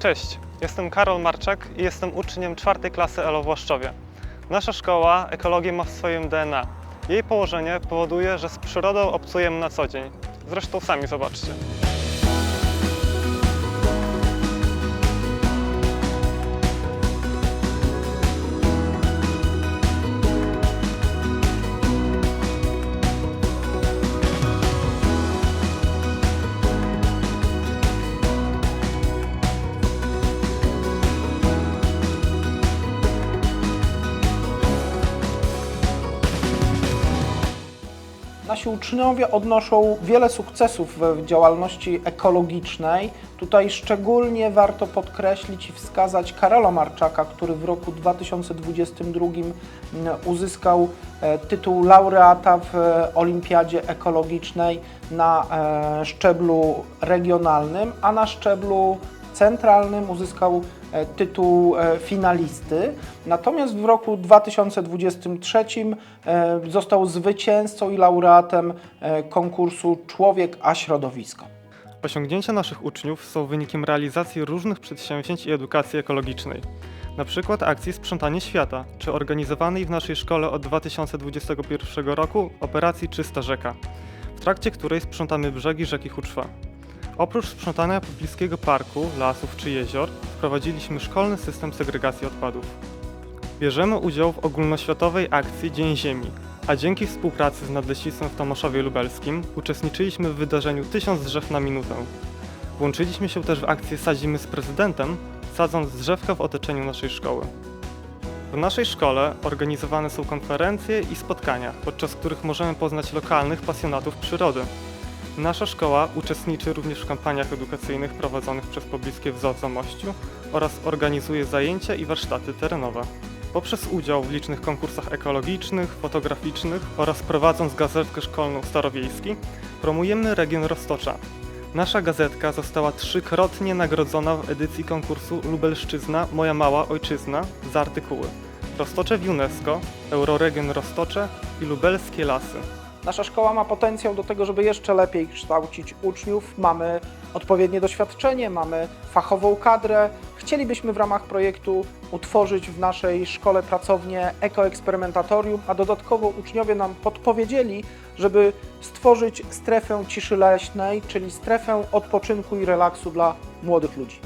Cześć, jestem Karol Marczak i jestem uczniem czwartej klasy ELO w Łaszczowie. Nasza szkoła ekologię ma w swoim DNA. Jej położenie powoduje, że z przyrodą obcujemy na co dzień. Zresztą sami zobaczcie. Nasi uczniowie odnoszą wiele sukcesów w działalności ekologicznej. Tutaj szczególnie warto podkreślić i wskazać Karola Marczaka, który w roku 2022 uzyskał e, tytuł laureata w e, Olimpiadzie Ekologicznej na e, szczeblu regionalnym, a na szczeblu centralnym uzyskał e, tytuł e, finalisty. Natomiast w roku 2023 e, został zwycięzcą i laureatem konkursu Człowiek a Środowisko. Osiągnięcia naszych uczniów są wynikiem realizacji różnych przedsięwzięć i edukacji ekologicznej. Na przykład akcji Sprzątanie Świata, czy organizowanej w naszej szkole od 2021 roku operacji Czysta Rzeka, w trakcie której sprzątamy brzegi rzeki Huczwa. Oprócz sprzątania pobliskiego parku, lasów czy jezior, wprowadziliśmy szkolny system segregacji odpadów. Bierzemy udział w ogólnoświatowej akcji Dzień Ziemi, a dzięki współpracy z Nadleśnictwem w Tomaszowie Lubelskim uczestniczyliśmy w wydarzeniu 1000 drzew na minutę. Włączyliśmy się też w akcję Sadzimy z prezydentem, sadząc drzewka w otoczeniu naszej szkoły. W naszej szkole organizowane są konferencje i spotkania, podczas których możemy poznać lokalnych pasjonatów przyrody. Nasza szkoła uczestniczy również w kampaniach edukacyjnych prowadzonych przez pobliskie w ZOO w Zamościu oraz organizuje zajęcia i warsztaty terenowe. Poprzez udział w licznych konkursach ekologicznych, fotograficznych oraz prowadząc gazetkę szkolną Starowiejski, promujemy region Roztocza. Nasza gazetka została trzykrotnie nagrodzona w edycji konkursu Lubelszczyzna – Moja Mała Ojczyzna za artykuły Roztocze w UNESCO, Euroregion Roztocze i Lubelskie Lasy. Nasza szkoła ma potencjał do tego, żeby jeszcze lepiej kształcić uczniów. Mamy odpowiednie doświadczenie, mamy fachową kadrę. Chcielibyśmy w ramach projektu utworzyć w naszej szkole pracownię ekoeksperymentatorium, a dodatkowo uczniowie nam podpowiedzieli, żeby stworzyć strefę ciszy leśnej, czyli strefę odpoczynku i relaksu dla młodych ludzi.